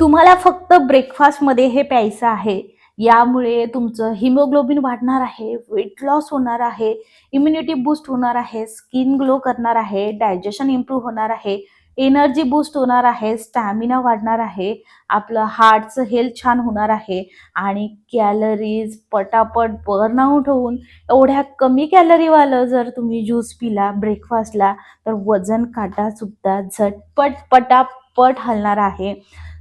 तुम्हाला फक्त ब्रेकफास्टमध्ये हे प्यायचं आहे. यामुळे तुमचं हिमोग्लोबिन वाढणार आहे वेट लॉस होणार आहे इम्युनिटी बूस्ट होणार आहे स्किन ग्लो करणार आहे डायजेशन इम्प्रूव्ह होणार आहे एनर्जी बूस्ट होणार आहे स्टॅमिना वाढणार आहे आपलं हार्टचं हेल्थ छान होणार आहे आणि कॅलरीज पटापट बर्नआउट होऊन एवढ्या कमी कॅलरीवालं जर तुम्ही ज्यूस पिला ब्रेकफास्टला तर वजन काटा सुद्धा झटपट पटापट हलणार आहे.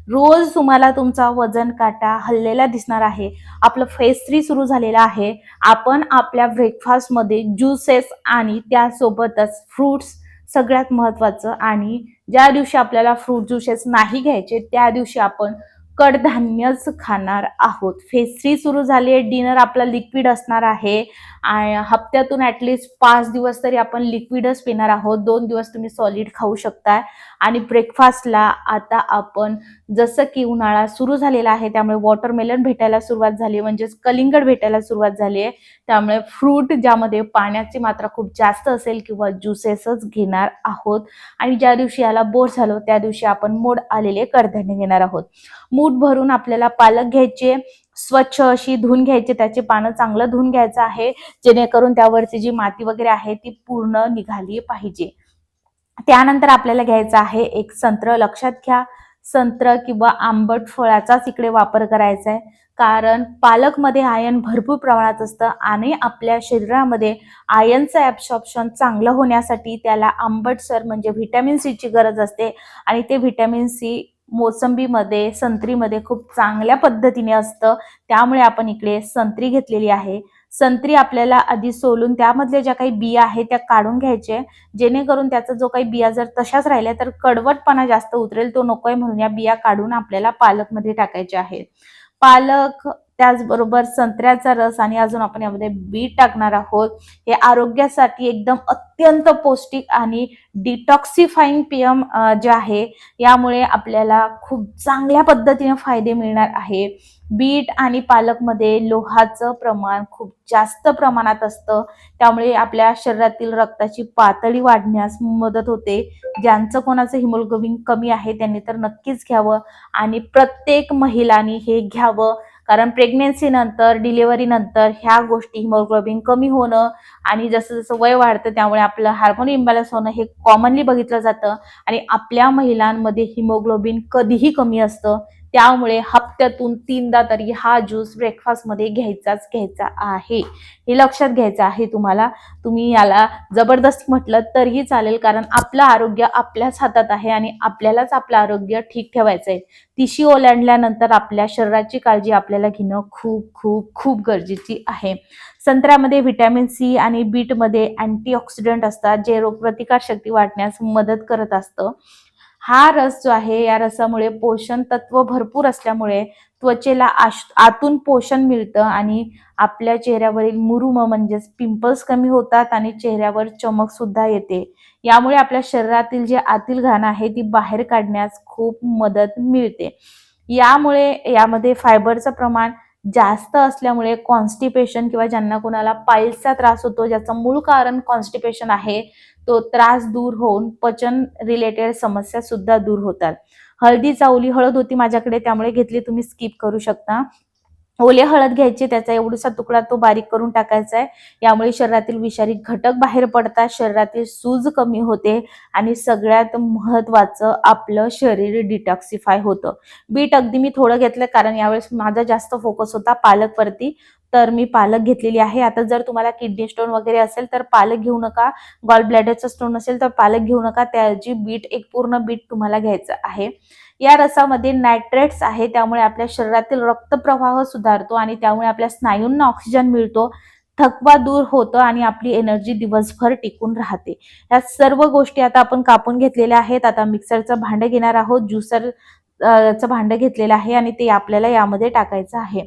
रोज तुम्हाला तुमचा वजन काटा हललेला दिसणार आहे. आपलं फेस थ्री सुरू झालेलं आहे. आपण आपल्या ब्रेकफास्टमध्ये ज्युसेस आणि त्यासोबतच फ्रूट्स सगळ्यात महत्त्वाचं आणि ज्या दिवशी आपल्याला फ्रूट ज्युसेस नाही घ्यायचे त्या दिवशी आपण कडधान्यच खाणार आहोत. फेज थ्री सुरू झाली आहे. डिनर आपला लिक्विड असणार आहे. आणि हप्त्यातून ॲटलिस्ट पाच दिवस तरी आपण लिक्विडच पिणार आहोत. दोन दिवस तुम्ही सॉलिड खाऊ शकताय. आणि ब्रेकफास्टला आता आपण जसं की उन्हाळा सुरू झालेला आहे त्यामुळे वॉटरमेलन भेटायला सुरुवात झाली म्हणजेच कलिंगड भेटायला सुरुवात झाली आहे. त्यामुळे फ्रूट ज्यामध्ये पाण्याची मात्रा खूप जास्त असेल किंवा ज्युसेसच घेणार आहोत. आणि ज्या दिवशी याला बोर झालो त्या दिवशी आपण मोड आलेले कडधान्य घेणार आहोत. मूठ भरून आपल्याला पालक घ्यायचे स्वच्छ अशी धुवून घ्यायची त्याचे पानं चांगलं धुवून घ्यायचं आहे जेणेकरून त्यावरची जी माती वगैरे आहे ती पूर्ण निघाली पाहिजे. त्यानंतर आपल्याला घ्यायचं आहे एक संत्र लक्षात घ्या. संत्र किंवा आंबट फळाचाच इकडे वापर करायचा आहे कारण पालकमध्ये आयन भरपूर प्रमाणात असतं आणि आपल्या शरीरामध्ये आयनचं ॲब्सॉर्प्शन चांगलं होण्यासाठी त्याला आंबटसर म्हणजे व्हिटॅमिन सीची गरज असते आणि ते व्हिटॅमिन सी मोसंबीमध्ये संत्रीमध्ये खूप चांगल्या पद्धतीने असतं. त्यामुळे आपण इकडे संत्री घेतलेली आहे. संत्री आपल्याला आधी सोलून त्यामधल्या ज्या काही बिया आहेत त्या काढून घ्यायचे. जेणेकरून त्याचा जो काही बिया जर तशाच राहिल्या तर कडवटपणा जास्त उतरेल. तो नकोय म्हणून या बिया काढून आपल्याला पालकमध्ये टाकायच्या आहेत. पालक त्याचबरोबर संत्र्याचा रस आणि अजून आपण यामध्ये बीट टाकणार आहोत. हे आरोग्यासाठी एकदम अत्यंत पौष्टिक आणि डिटॉक्सिफाईंग पियम जे आहे यामुळे आपल्याला खूप चांगल्या पद्धतीने फायदे मिळणार आहे. बीट आणि पालकमध्ये लोहाचं प्रमाण खूप जास्त प्रमाणात असतं. त्यामुळे आपल्या शरीरातील रक्ताची पातळी वाढण्यास मदत होते. ज्यांचं कोणाचं हिमोग्लोबिन कमी आहे त्यांनी तर नक्कीच घ्यावं आणि प्रत्येक महिलांनी हे घ्यावं. कारण प्रेग्नेन्सी नंतर नंतर ह्या गोष्टी हिमोग्लोबिन कमी होणं आणि जसं जसं वय वाढतं त्यामुळे आपलं हार्मोन इम्बॅलन्स होणं हे कॉमनली बघितलं जातं. आणि आपल्या महिलांमध्ये हिमोग्लोबिन कधीही कमी असतं. त्यामुळे हप्त्यातून तीनदा तरी हा ज्यूस ब्रेकफास्टमध्ये घ्यायचाच घ्यायचा आहे. हे लक्षात घ्यायचं आहे तुम्हाला. तुम्ही याला जबरदस्त म्हटलं तरीही चालेल कारण आपलं आरोग्य आपल्याच हातात आहे आणि आपल्यालाच आपलं आरोग्य ठीक ठेवायचं आहे तिशी ओलांडल्यानंतर आपल्या शरीराची काळजी आपल्याला घेणं खूप खूप खूप गरजेची आहे. संत्र्यामध्ये व्हिटॅमिन सी आणि बीटमध्ये अँटीऑक्सिडंट असतात जे रोगप्रतिकार शक्ती वाढण्यास मदत करत असतं. हा रस जो आहे या रसामुळे पोषण तत्व भरपूर असल्यामुळे त्वचेला आश आतून पोषण मिळतं आणि आपल्या चेहऱ्यावरील मुरुम म्हणजेच पिंपल्स कमी होतात आणि चेहऱ्यावर चमक सुद्धा येते. यामुळे आपल्या शरीरातील जे आतील घाण आहे ती बाहेर काढण्यास खूप मदत मिळते. यामुळे यामध्ये फायबरचं प्रमाण जास्त असल्यामुळे कॉन्स्टिपेशन किंवा ज्यांना कोणाला पाईल्सचा त्रास होतो ज्याचं मूळ कारण कॉन्स्टिपेशन आहे तो त्रास दूर होऊन पचन रिलेटेड समस्या सुद्धा दूर होतात. हळदी चावली हळद होती माझ्याकडे त्यामुळे घेतली तुम्ही स्किप करू शकता. ओले हळद घ्यायचे त्याचा एवढासा तुकडा तो बारीक करून टाकायचा आहे. यामुळे शरीरातील विषारी घटक बाहेर पडतात शरीरातील सूज कमी होते आणि सगळ्यात महत्वाचं आपलं शरीर डिटॉक्सिफाय होतं. बीट अगदी मी थोडं घेतलं कारण यावेळेस माझा जास्त फोकस होता पालकवरती तर मी पालक घेतलेली आहे. आता जर तुम्हाला किडनी स्टोन वगैरे असेल तर पालक घेऊ नका. गॉल ब्लॅडरचा स्टोन असेल तर पालक घेऊ नका. त्याची बीट एक पूर्ण बीट तुम्हाला घ्यायचं आहे. या रसामध्ये नायट्रेट्स आहे त्यामुळे आपल्या शरीरातील रक्तप्रवाह सुधारतो आणि त्यामुळे आपल्या स्नायूंना ऑक्सिजन मिळतो. थकवा दूर होतो आणि आपली एनर्जी दिवसभर टिकून राहते. या सर्व गोष्टी आता आपण कापून घेतलेल्या आहेत. आता मिक्सरचं भांडं घेणार आहोत. ज्युसर चं भांडं घेतलेलं आहे आणि ते आपल्याला यामध्ये टाकायचं आहे.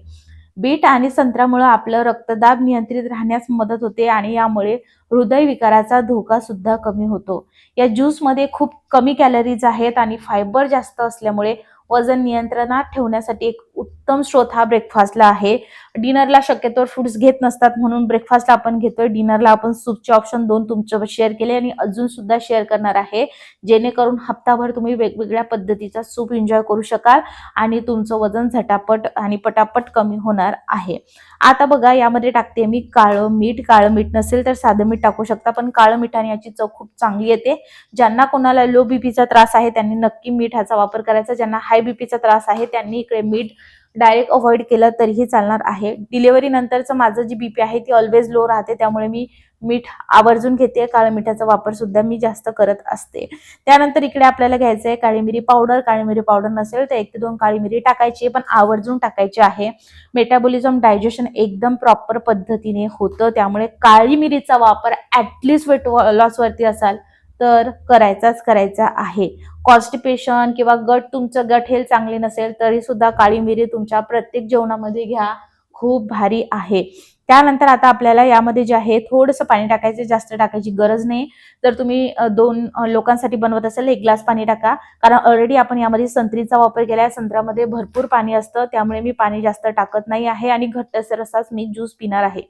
बीट आणि संत्र्यामुळे आपलं रक्तदाब नियंत्रित राहण्यास मदत होते आणि यामुळे हृदयविकाराचा धोका सुद्धा कमी होतो. या ज्यूसमध्ये खूप कमी कॅलरीज आहेत आणि फायबर जास्त असल्यामुळे वजन नियंत्रणात ठेवण्यासाठी एक उत्तम स्रोत हा ब्रेकफास्टला आहे. डिनरला शक्यतो फ्रुट्स घेत नसतात म्हणून ब्रेकफास्टला आपण घेतोय. डिनरला आपण सूपचे ऑप्शन दोन तुमच्यावर शेअर केले आणि अजून सुद्धा शेअर करणार आहे. जेणेकरून हप्ताभर तुम्ही वेगवेगळ्या पद्धतीचा सूप एन्जॉय करू शकाल आणि तुमचं वजन झटापट आणि पटापट कमी होणार आहे. आता बघा यामध्ये टाकते मी काळं मीठ. काळं मीठ नसेल तर साधं मीठ टाकू शकता पण काळं मिठाने याची चव खूप चांगली येते. ज्यांना कोणाला लो बीपीचा त्रास आहे त्यांनी नक्की मीठ ह्याचा वापर करायचा. ज्यांना हाय बीपीचा त्रास आहे त्यांनी इकडे मीठ डायरेक्ट अवॉइड केलं तरीही चालणार आहे. डिलिव्हरी नंतरचं माझं जी बीपी आहे ती ऑलवेज लो राहते. त्यामुळे मी मीठ आवर्जून घेते. काळ्या मिठाचा वापर सुद्धा मी जास्त करत असते. त्यानंतर इकडे आपल्याला घ्यायचं आहे काळी मिरी पावडर काळी मिरी पावडर नसेल तर एक ते दोन काळी मिरी टाकायची पण आवर्जून टाकायची आहे. मेटाबॉलिझम डायजेशन एकदम प्रॉपर पद्धतीने होतं. त्यामुळे काळी मिरीचा वापर ऍटलीस्ट वेट लॉसवरती असाल तर करायचाच करायचा आहे. कॉन्स्टिपेशन किंवा गट तुमचं गट हेल्थ चांगले नसेल तरी सुद्धा काळी मिरी तुमच्या प्रत्येक जेवणामध्ये घ्या. खूप भारी आहे. त्यानंतर आता आपल्याला यामध्ये जे आहे थोडंसं पाणी टाकायचं जास्त टाकायची गरज नाही. जर तुम्ही दोन लोकांसाठी बनवत असेल एक ग्लास पाणी टाका. कारण ऑलरेडी आपण यामध्ये संत्रीचा वापर केला आहे संत्र्यामध्ये भरपूर पाणी असतं. त्यामुळे मी पाणी जास्त टाकत नाही आहे आणि घट्ट असाच मी ज्यूस पिणार आहे.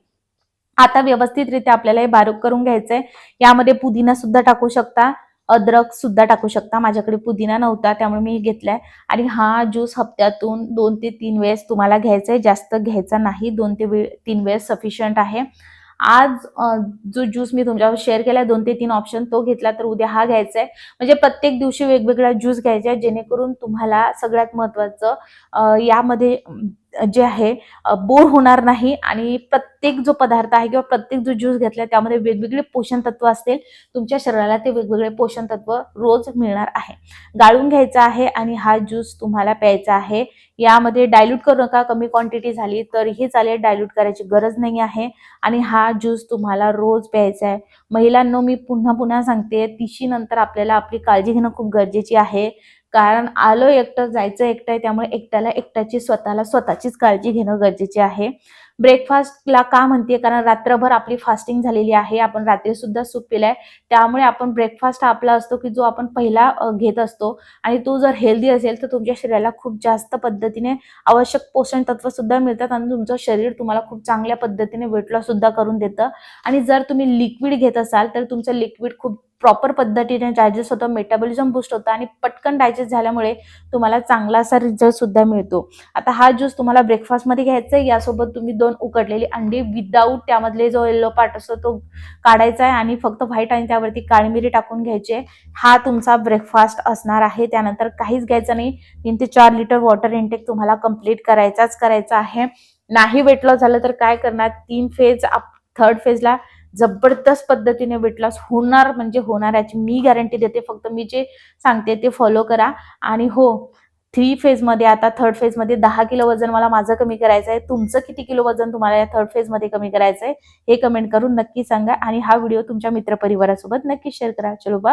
आता व्यवस्थितरित्या आपल्याला हे बारीक करून घ्यायचंय. यामध्ये पुदिना सुद्धा टाकू शकता. अद्रक सुद्धा टाकू शकता. माझ्याकडे पुदिना नव्हता त्यामुळे मी घेतलाय. आणि हा ज्यूस हप्त्यातून दोन ते तीन वेळेस तुम्हाला घ्यायचा आहे जास्त घ्यायचा नाही. दोन ते वे तीन वेळेस सफिशियंट आहे. आज जो ज्यूस मी तुमच्यावर शेअर केलाय दोन ते तीन ऑप्शन तो घेतला तर उद्या हा घ्यायचा आहे म्हणजे प्रत्येक दिवशी वेगवेगळा ज्यूस घ्यायचा आहे जेणेकरून तुम्हाला सगळ्यात महत्वाचं यामध्ये जे आहे बोर होणार नाही आणि प्रत्येक जो पदार्थ आहे किंवा प्रत्येक जो ज्यूस घेतला त्यामध्ये वेगवेगळे पोषण तत्व असतील. तुमच्या शरीराला ते वेगवेगळे पोषण तत्व रोज मिळणार आहे. गाळून घ्यायचा आहे आणि हा ज्यूस तुम्हाला प्यायचा आहे. यामध्ये डायल्यूट करू नका कमी क्वांटिटी झाली तरीही चालेल डायल्यूट करायची गरज नाही आहे. आणि हा ज्यूस तुम्हाला रोज प्यायचा आहे. महिलांनो मी पुन्हा पुन्हा सांगते तिशी नंतर आपल्याला आपली काळजी घेणं खूप गरजेची आहे. कारण आलो एकटं जायचं एकटं आहे त्यामुळे एकट्याला एकट्याची स्वतःला स्वतःचीच काळजी घेणं गरजेचे आहे. ब्रेकफास्टला का म्हणते कारण रात्रभर आपली फास्टिंग झालेली आहे आपण रात्री सुद्धा सूप पिलाय. त्यामुळे आपण ब्रेकफास्ट हा आपला असतो की जो आपण पहिला घेत असतो. आणि तो जर हेल्दी असेल तर तुमच्या शरीराला खूप जास्त पद्धतीने आवश्यक पोषण तत्व सुद्धा मिळतात आणि तुमचं शरीर तुम्हाला खूप चांगल्या पद्धतीने वेट लॉस सुद्धा करून देतं. आणि जर तुम्ही लिक्विड घेत असाल तर तुमचं लिक्विड खूप प्रॉपर पद्धतीने डायजेस्ट होतं मेटाबॉलिझम बूस्ट होतं आणि पटकन डायजेस्ट झाल्यामुळे तुम्हाला चांगला असा रिझल्ट सुद्धा मिळतो. आता हा ज्यूस तुम्हाला ब्रेकफास्टमध्ये घ्यायचा आहे यासोबत तुम्ही दोन उकडलेली अंडी विदाऊट त्यामधले जो येल्लो पार्ट असतो तो काढायचा आहे आणि फक्त व्हाईट आणि त्यावरती काळी मिरी टाकून घ्यायचे हा तुमचा ब्रेकफास्ट असणार आहे. त्यानंतर काहीच घ्यायचं नाही. तीन ते चार लिटर वॉटर इंटेक तुम्हाला कंप्लीट करायचाच करायचा आहे. नाही वेट लॉस झालं तर काय करणार? तीन फेज थर्ड फेजला जबरदस्त पद्धतीने वेट लॉस होणार म्हणजे होणार याची मी गॅरंटी देते. फक्त मी जे सांगते ते फॉलो करा. आणि हो थ्री फेजमध्ये आता थर्ड फेजमध्ये दहा किलो वजन मला माझं कमी करायचं आहे तुमचं किती किलो वजन तुम्हाला या थर्ड फेजमध्ये कमी करायचं आहे हे कमेंट करून नक्की सांगा. आणि हा व्हिडिओ तुमच्या मित्रपरिवारासोबत नक्की शेअर करा. चलो बा